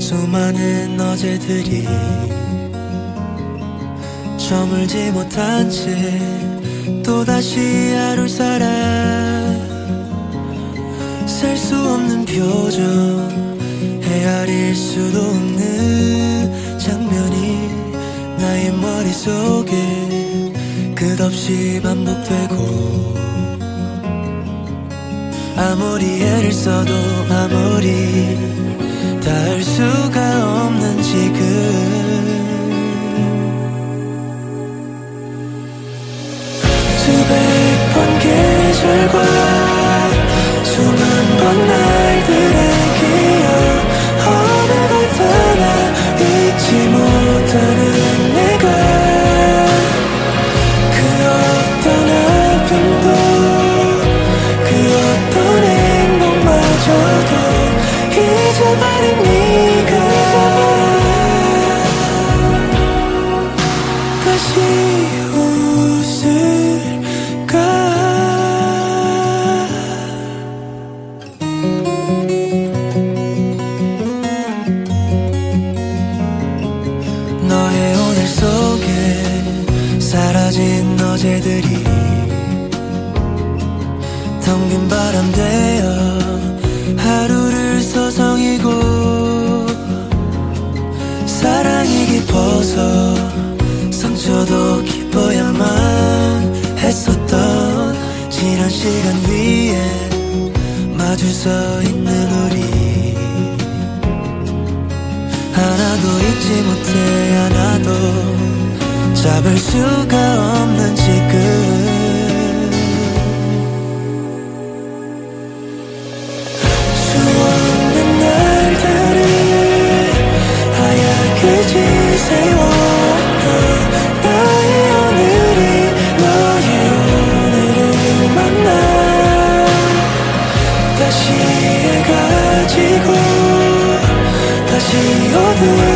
수많은 어제들이 저물지 못한 채 또다시 하루 살아 살 수 없는 표정 헤아릴 수도 없는 장면이 나의 머릿속에 끝없이 반복되고 아무리 애를 써도 아무리 닿을 수가 없는 지금. 수백 번 계절과 수만 번 날들의 기억 어느 걸 따라 잊지 못하는 내가 그 어떤 아픔도 너의 오늘 속에 사라진 어제들이 텅 빈 바람 되어 잊지 못해 하나도 잡을 수가 없는 지금. 수없는 날들을 하얗게 지새웠던 나의 오늘이 너의 오늘을 만나 다시 해가 지고 다시 어둠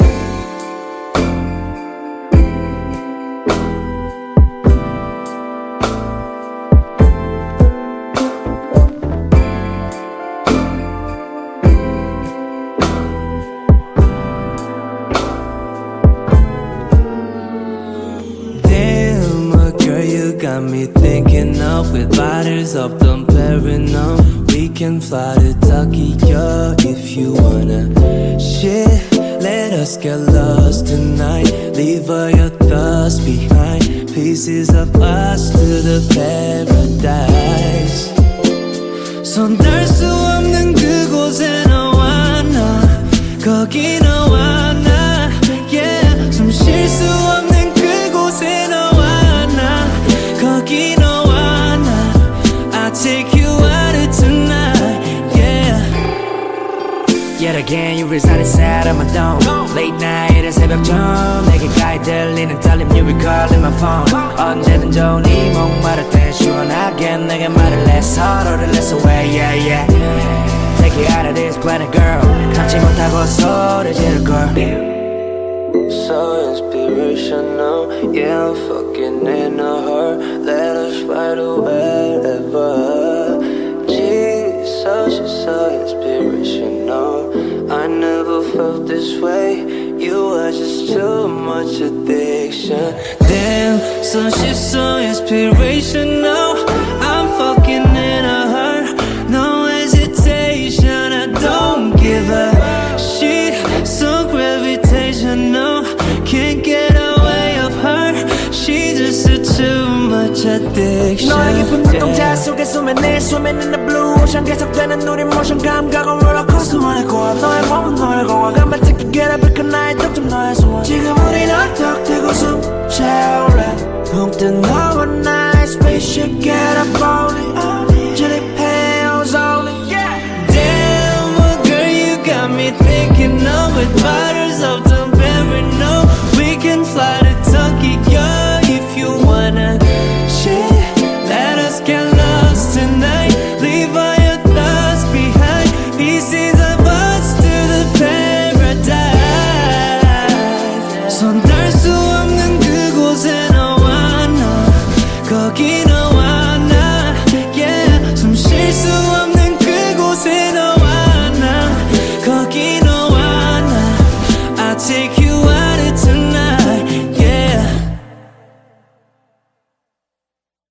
thinking of with bottles of Dom Perignon. We can fly to Tokyo if you wanna. Shit, let us get lost tonight. Leave all your thoughts behind. Pieces of us to the paradise. 손댈 수 없는 그곳에 너와 나 거기 너와 again you reside inside of my dome Late night 새벽 전 내게까지 들리는 떨림 You recall in my phone 언제든 좋은 이 목마를 때 시원하게 내게 말을 해 서로를 let's away yeah yeah Take you out of this planet girl 참지 못하고 소리 지를걸 So inspirational, yeah, I'm fucking in a hurt. Let us ride wherever. Jesus, you're so inspirational. I never felt this way. You were just too much addiction. Damn, so she's so inspirational. I'm fucking in a hurt. No hesitation, I don't give a shit. So gravitational, can't get away of her. She's just a too much addiction. 너의 깊은 눈동자 속에 숨에 내 swimming in the blue ocean 계속되는 우리 모션 감각은 롤러